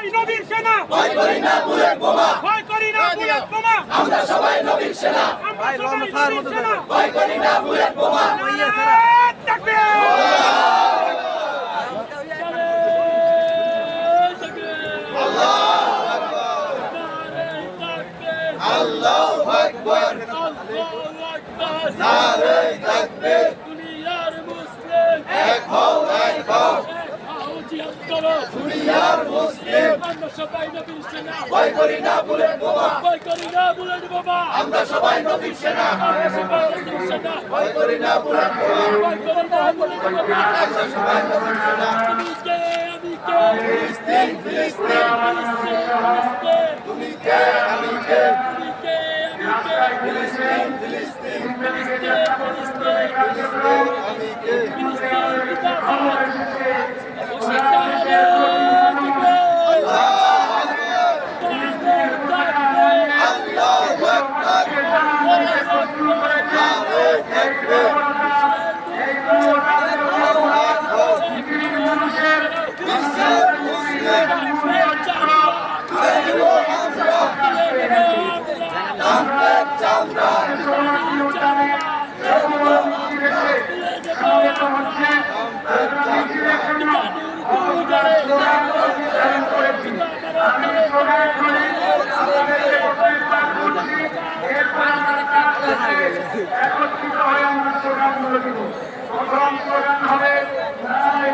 সবাই নবীর সেনা। ভয় করি না বুলেট বোমা। ভয় করি না বুলেট বোমা। আমরা সবাই নবীর সেনা। আমরা সবাই নবীর সেনা। ভয় করি না বুলেট বোমা। নারায়ণ তাকবীর আল্লাহু আকবার। নারে তাকবীর করো। দুনিয়ার মুসলিম আমরা সবাই নবীর সেনা। ভয় করি না বুলেট বোমা ভয় করি না বুলেট বাবা আমরা সবাই নবীর সেনা। আমরা সবাই নবীর সেনা। ভয় করি না বুলেট বোমা ভয় করি না বুলেট বাবা আমরা সবাই নবীর সেনা। তুমি কে আমি কে? ফিলিস্তিন ফিলিস্তিন, ফিলিস্তিন। তুমি কে আমি কে? তুমি কে আমি কে? ফিলিস্তিন ফিলিস্তিন। ফিলিস্তিন, ফিলিস্তিন। ফিলিস্তিন আমি কে ফিলিস্তিন জিন্দাবাদ। নারে তাকবীর। নারে তাকবীর। আল্লাহু আকবার নারে তাকবীর বিশ্বের মুসলিম তুলে নিব আমরা আমরা চামড়া